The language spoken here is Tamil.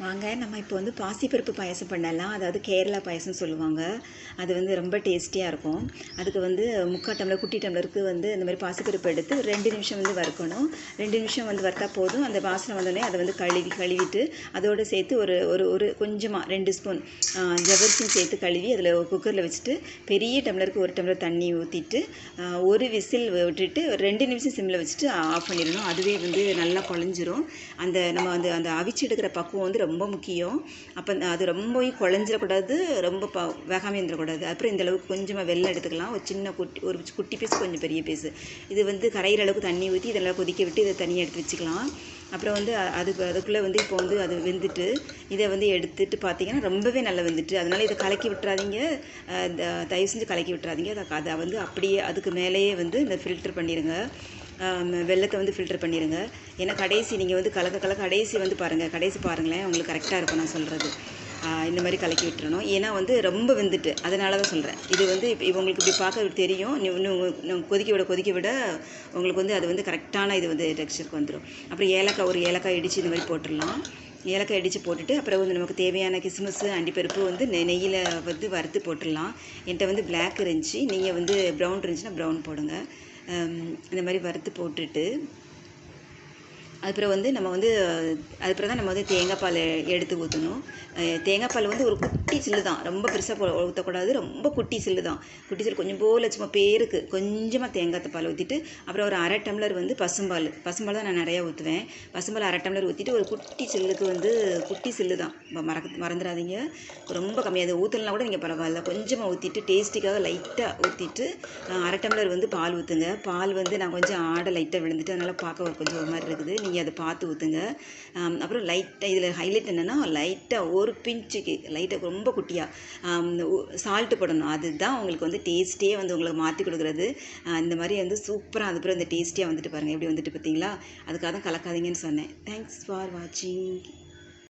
வாங்க நம்ம இப்போ வந்து பாசிப்பருப்பு பாயசம் பண்ணலாம். அதாவது கேரளா பாயசம் சொல்லுவாங்க. அது வந்து ரொம்ப டேஸ்டியாக இருக்கும். அதுக்கு வந்து முக்கால் டம்ளர் குட்டி டம்ளருக்கு வந்து இந்த மாதிரி பாசிப்பருப்பு எடுத்து ரெண்டு நிமிஷம் வந்து வறுக்கணும். ரெண்டு நிமிஷம் வந்து வறுத்தா போதும். அந்த வாசனை வந்தோடனே அதை வந்து கழுவி கழுவிட்டு அதோடு சேர்த்து ஒரு ஒரு ஒரு கொஞ்சமாக ரெண்டு ஸ்பூன் ஜவரிசியும் சேர்த்து கழுவி அதில் குக்கரில் வச்சுட்டு பெரிய டம்ளருக்கு ஒரு டம்ளர் தண்ணி ஊற்றிட்டு ஒரு விசில் விட்டுட்டு ஒரு ரெண்டு நிமிஷம் சிம்மில் வச்சுட்டு ஆஃப் பண்ணிடணும். அதுவே வந்து நல்லா குழஞ்சிரும். அந்த நம்ம அந்த அந்த அவிச்சு எடுக்கிற பக்குவம் வந்து ரொம்ப முக்கியம். அப்போ அது ரொம்பவும் குழஞ்சிடக்கூடாது ரொம்ப ப வேகாமல் இருந்துடக்கூடாது. அப்புறம் இந்த அளவுக்கு கொஞ்சமாக வெள்ளம் எடுத்துக்கலாம். ஒரு சின்ன குட்டி ஒரு குட்டி பீஸ் கொஞ்சம் பெரிய பீஸ் இது வந்து கரையிற அளவுக்கு தண்ணி ஊற்றி இதெல்லாம் கொதிக்க விட்டு இதை தனியாக எடுத்து வச்சுக்கலாம். அப்புறம் வந்து அதுக்கு அதுக்குள்ளே வந்து இப்போ வந்து அது வெந்துட்டு இதை வந்து எடுத்துட்டு பார்த்தீங்கன்னா ரொம்பவே நல்லா வெந்துட்டு அதனால் இதை கலக்கி விட்டுறாதீங்க. தயவு செஞ்சு கலக்கி விட்டுறாதீங்க. அதை அதை வந்து அப்படியே அதுக்கு மேலேயே வந்து இந்த ஃபில்டர் பண்ணிடுங்க. வெள்ளத்தை வந்து ஃபில்டர் பண்ணிடுங்க ஏன்னா கடைசி நீங்கள் வந்து கலக்க கலக்க கடைசி வந்து பாருங்கள் கடைசி பாருங்களேன் உங்களுக்கு கரெக்டாக இருக்கும் நான் சொல்கிறது இந்த மாதிரி கலக்கி விட்டுறணும். ஏன்னா வந்து ரொம்ப வெந்துட்டு. அதனால தான் சொல்கிறேன் இது வந்து இப்போ உங்களுக்கு இப்படி பார்க்க தெரியும். இன்னும் கொதிக்க விட கொதிக்க விட உங்களுக்கு வந்து அது வந்து கரெக்டான இது வந்து டெக்ஸ்டருக்கு வந்துடும் அப்புறம் ஏலக்காய் ஒரு ஏலக்காய் இடித்து இந்த மாதிரி போட்டுடலாம். ஏலக்காய் அடித்து போட்டுட்டு அப்புறம் வந்து நமக்கு தேவையான கிஸ்மிஸ்ஸு அண்டிப்பருப்பு வந்து நெய்யில் வந்து வறுத்து போட்டுடலாம். என்கிட்ட வந்து பிளாக் இருந்துச்சு. நீங்கள் வந்து ப்ரௌன் இருந்துச்சுன்னா ப்ரௌன் போடுங்க. இந்த மாதிரி வறுத்து போட்டுட்டு அதுக்கப்புறம் வந்து நம்ம வந்து அதுக்கப்புறம் தான் நம்ம வந்து தேங்காய் பால் எடுத்து ஊற்றணும் தேங்காய் பால் வந்து ஒரு குட்டி சில்லு தான். ரொம்ப பெருசாக ஊற்றக்கூடாது ரொம்ப குட்டி சில்லு தான். குட்டி சில்லு கொஞ்சம் போல் சும்மா பேருக்கு கொஞ்சமாக தேங்காய் பால் ஊற்றிட்டு அப்புறம் ஒரு அரை டம்ளர் வந்து பசும்பால். பசும்பால் தான் நான் நிறையா ஊற்றுவேன் பசும்பால் அரை டம்ளர் ஊற்றிட்டு ஒரு குட்டி சில்லுக்கு வந்து குட்டி சில்லு தான். மறக்க மறந்துடாதீங்க. ரொம்ப கம்மியாக அது ஊற்றலாம் கூட நீங்கள் பரவாயில்ல. கொஞ்சமாக ஊற்றிட்டு டேஸ்ட்டுக்காக லைட்டாக ஊற்றிட்டு அரை டம்ளர் வந்து பால் ஊற்றுங்க பால் வந்து நான் கொஞ்சம் ஆடை லைட்டாக விழுந்துட்டு அதனால் பார்க்க கொஞ்சம் ஒரு மாதிரி இருக்குது. நீங்கள் வாங்கி அதை பார்த்து ஊற்றுங்க அப்புறம் லைட்டாக இதில் ஹைலைட் என்னென்னா லைட்டாக ஒரு பிஞ்சுக்கு லைட்டாக ரொம்ப குட்டியாக சால்ட்டு போடணும். அதுதான் உங்களுக்கு வந்து டேஸ்ட்டே வந்து உங்களுக்கு மாற்றி கொடுக்குறது. இந்த மாதிரி வந்து சூப்பராக அதுக்கப்புறம் இந்த டேஸ்ட்டியாக வந்துட்டு பாருங்கள் எப்படி வந்துட்டு பார்த்தீங்களா அதுக்காக தான் கலக்காதீங்கன்னு சொன்னேன். தேங்க்ஸ் ஃபார் வாட்சிங்